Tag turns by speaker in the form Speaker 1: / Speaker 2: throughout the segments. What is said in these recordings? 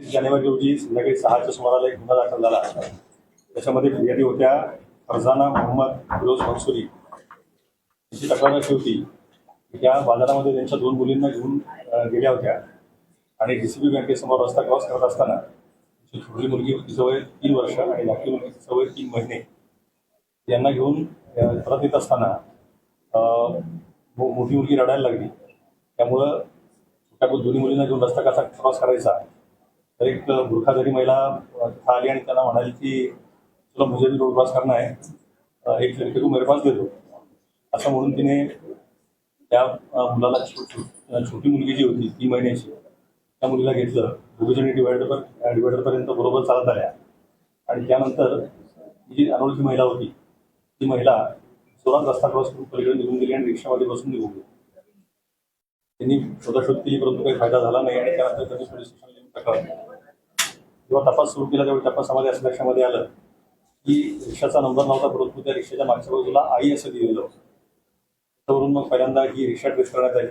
Speaker 1: जानेवारी रोजी संध्याकाळी सहाच्या सुमाराला एक गुन्हा दाखल झाला. त्याच्यामध्ये फिर्यादी होत्या फरजाना मोहम्मद फिरोज मनसुरी यांची तक्रार अशी होती की त्या बाजारामध्ये त्यांच्या दोन मुलींना घेऊन गेल्या होत्या. आणि डी सी बी बँकेसमोर रस्ता क्रॉस करत असताना जी छोटी मुलगी होती तिचं वय तीन वर्ष आणि धाकटी मुलगी वय तीन महिने. यांना घेऊन परत येत असताना मो- मोठी मुलगी रडायला लागली. त्यामुळं त्या दोन्ही मुलींना घेऊन रस्ता कसा क्रॉस करायचा तर एक बुरखाधारी महिला आली आणि त्याला म्हणाली की तुला मुझे भी रोड क्रॉस करना है एक लड़के को मेरे पास असं म्हणून तिने त्या मुलाला छोटी मुलगी जी होती तीन महिन्याची त्या मुलीला घेतलं. दोघीजणी डिवायडर डिवायडरपर्यंत बरोबर चालत आल्या. आणि त्यानंतर जी अनोळखी महिला होती ती महिला जोरात रस्ता क्रॉस करून पलीकडे निघून गेली आणि रिक्षामध्ये बसून निघून गेली. त्यांनी शोधाशोध केली परंतु काही फायदा झाला नाही आणि त्यानंतर त्यांनी पोलीस स्टेशनला तक्रार केली. जेव्हा तपास सुरू केला त्यावेळी तपासामध्ये असं लक्षामध्ये आलं की रिक्षाचा नंबर नव्हता परंतु त्या रिक्षाच्या मागच्या बाजूला आई असं लिहिलेलं होतं. त्यावरून मग पहिल्यांदा ही रिक्षा ट्रेस करण्यात आली.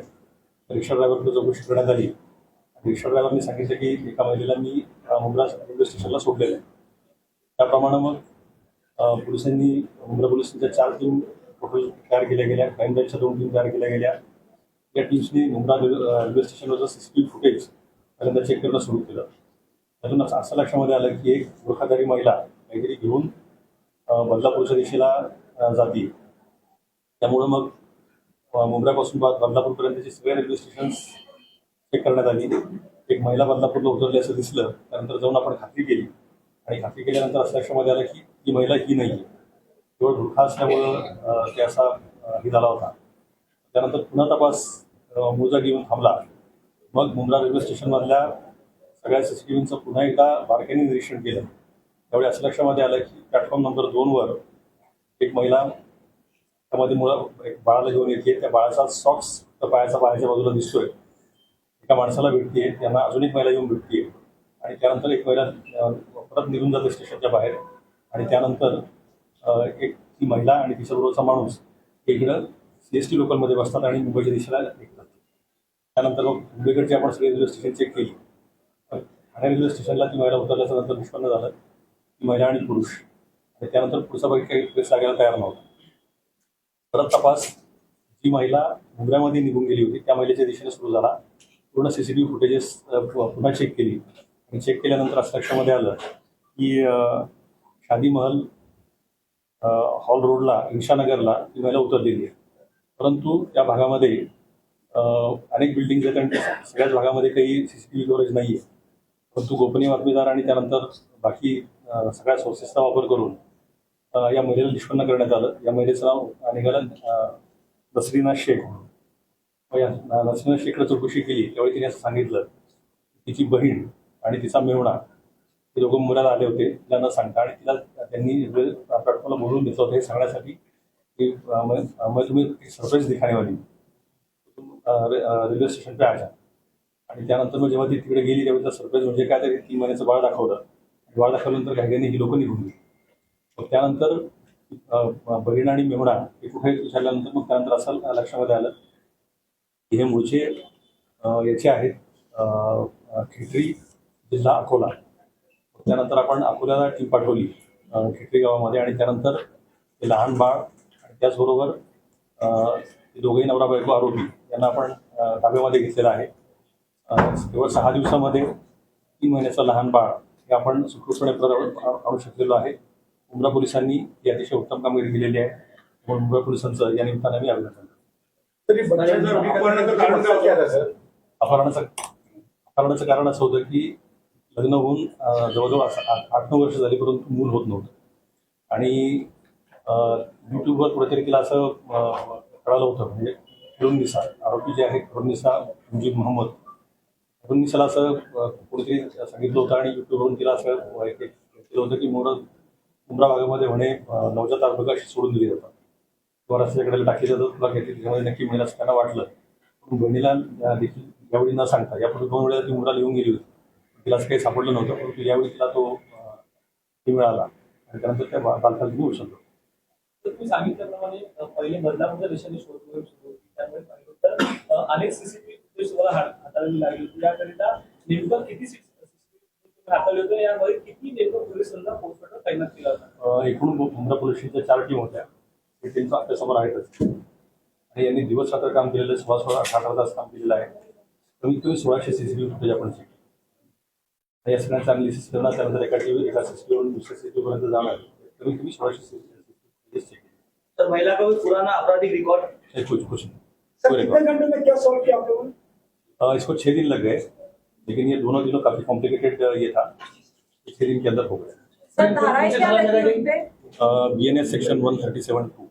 Speaker 1: रिक्षा ड्रायव्हरकडे चौकशी करण्यात आली. आणि रिक्षा ड्रायव्हरने सांगितलं की एका महिलेला मी मुंब्रा रेल्वे स्टेशनला सोडलेलं आहे. त्याप्रमाणे मग पोलिसांनी मुंब्रा पोलिसांच्या चार टीम फोटो तयार केल्या गेल्या क्राईम ब्रँचच्या दोन टीम तयार केल्या गेल्या. या टीम्सनी Mumbra railway railway स्टेशनवरचं C C T V footage पहिल्यांदा चेक करणं सुरू केलं. त्यातून असं लक्षामध्ये आलं की एक धोकादारी महिला काहीतरी घेऊन बदलापूरच्या दिशेला जाती. त्यामुळं मग मुंबईपासून बा- बदलापूरपर्यंतचे सगळे रेल्वे स्टेशन्स चेक करण्यात आली. एक महिला बदलापूरला उतरली असं दिसलं त्यानंतर जाऊन आपण खात्री केली. आणि खात्री केल्यानंतर असं लक्षामध्ये आलं की ही महिला ही नाही आहे केवळ धोका असल्यामुळं ते असा हे झाला होता. त्यानंतर पुन्हा तपास अ, घेऊन थांबला. मग मुंब्रा रेल्वे स्टेशनमधल्या सगळ्या सीसीटीव्हीचं पुन्हा एकदा बारकाईने निरीक्षण केलं. त्यावेळी असं लक्षामध्ये आलं की प्लॅटफॉर्म नंबर दोनवर एक महिला त्यामध्ये मुलं एक बाळाला घेऊन येते. त्या बाळाचा सॉक्स त्या पायाचा पायाच्या बाजूला दिसतोय. एका माणसाला भेटते त्यांना अजून एक महिला येऊन भेटते आणि त्यानंतर एक महिला परत निघून जाते स्टेशनच्या बाहेर. आणि त्यानंतर एक ती महिला आणि तिच्याबरोबरचा माणूस इकडं सी एस टी लोकलमध्ये बसतात आणि मुंबईच्या दिशेला निघतात. त्यानंतर मग मुंबईकडची आपण सगळी रेल्वे स्टेशन चेक केली. रेल्वे स्टेशनला ती महिला उतरल्याच्या नंतर निष्पन्न झालं. ती महिला आणि पुरुष. आणि त्यानंतर पुढचा बाकी काही ट्रेस लागायला तयार नव्हता परत तपास. जी महिला मुंबऱ्यामध्ये निघून गेली होती त्या महिलेच्या दिशेने सुरू झाला. पूर्ण C C T V footages पुन्हा चेक केली. आणि चेक केल्यानंतर असं लक्षामध्ये आलं की शादी महल हॉल रोडला ईशानगरला ती महिला उतरलेली आहे. परंतु त्या भागामध्ये अनेक बिल्डिंग आहेत आणि सगळ्याच भागामध्ये काही C C T V coverage नाही आहे परंतु गोपनीय बातमीदार आणि त्यानंतर बाकी सगळ्या सोर्सेसचा वापर करून या महिलेला निष्पन्न करण्यात आलं. या महिलेचं नाव निघालं अ, नसरीना शेख. या नसरीना शेखला चौकशी केली. त्यावेळी तिने असं सांगितलं तिची बहीण आणि तिचा मेवणा हे दोघं मुलाला आले होते. तिला न सांगता आणि तिला त्यांनी प्लॅटफॉर्मला बोलून घेतलं होतं. हे सांगण्यासाठी की मग तुम्ही सरप्राईज दिखाने वाली रेल्वे स्टेशन पे आजा. आणि त्यानंतर मग जेव्हा ती तिकडे गेली तेव्हा त्यावेळी सरप्राईज म्हणजे काय तरी तीन महिन्याचं बाळ दाखवलं. बाळ दाखवल्यानंतर घाईघाईने ही लोकं निघून गेली. मग त्यानंतर अ, बहीण आणि मेहुणा हे कुठे विचारल्यानंतर मग त्यानंतर असं लक्षामध्ये आलं की हे मूळचे याचे आहेत खेटरी खेत्री जिल्हा अकोला. त्यानंतर आपण अकोल्याला टीम पाठवली खेटरी खेत्री गावामध्ये आणि त्यानंतर ते लहान बाळ आणि त्याचबरोबर ते दोघेही नवरा बायको आरोपी यांना आपण ताब्यामध्ये घेतलेलं आहे. केवळ सहा दिवसामध्ये तीन महिन्याचं लहान बाळ हे आपण सुखरूपपणे परत आणू शकलेलो आहे. मुंब्रा पोलिसांनी ही अतिशय उत्तम कामगिरी केलेली आहे. म्हणून मुंब्रा पोलिसांचं या निमित्ताने मी अभिनंदन
Speaker 2: अपहरणाचं कारण काय होतं? सर
Speaker 1: अपहरणाचं कारण असं होतं की लग्न होऊन जवळजवळ असं आठ आठ नऊ वर्ष झाली परंतु मूल होत नव्हतं. आणि यूट्यूबवर कुठेतरी तिला असं कळालं होतं. म्हणजे फिरुन्निसा आरोपी जे आहेत फिरुन्निसा मुजीब मोहम्मद फिरुन्निसाला असं अं, कोणीतरी सांगितलं होतं आणि यूट्यूबवरून तिला असं केलं होतं की मोर उमरा भागामध्ये म्हणे नवजात अर्भक सोडून दिली जातात. किंवा रस्त्याकडे टाकली जातात तुला घेतली त्याच्यामध्ये नक्की मिळेल असं त्यांना वाटलं. पण बहिणीला देखील यावेळी न सांगता यापूर्वी दोन वेळेला ती उमरा लिहून गेली होती. तिला असं काही सापडलं नव्हतं परंतु यावेळी तिला तो मिळाला आणि त्यानंतर त्या बालकाला घेऊ शकतो
Speaker 3: तर तुम्ही सांगितल्याप्रमाणे पहिले बदलापूरच्या दिशेने शोध मोहीम सुरू होती त्यामुळे पाहिलं तर अनेक सीसीटीव्ही तुम्हाला हाड हाताळावी लागली. होती याकरिता नेमकं किती सीसीटीव्ही होते यामध्ये किती नेमकं पोलिसांना पोस्टमार्टम तैनात केला होता?
Speaker 1: एकूण मुंबई पोलिसच्या चार टीम होत्या हे टीमचं आपल्यासमोर आहेतच. आणि यांनी दिवस रात्र काम केलेलं सोळा सोळा अठरा अठरा तास काम केलेलं आहे. कमीत कमी सोळाशे C C T V footage आपण चेक या सगळ्यांचं अनालिसिस करणार त्यानंतर एका टीव्ही एका सी सी टी व्हीवरून दुसऱ्या सी सी टी व्हीपर्यंत जाणार कमीत कमी सोळाशे सी सी चेक
Speaker 4: सर महिला का पुराना आपराधिक रिकॉर्ड
Speaker 1: कुछ कुछ
Speaker 2: सर
Speaker 1: पूरे
Speaker 2: कितने घंटे में क्या सॉल्व किया आप लोगों ने?
Speaker 1: इसको छः दिन लग गए लेकिन ये दोनों दिनों काफी कॉम्प्लिकेटेड ये था। छः दिन के अंदर हो गया B N S section one thirty seven two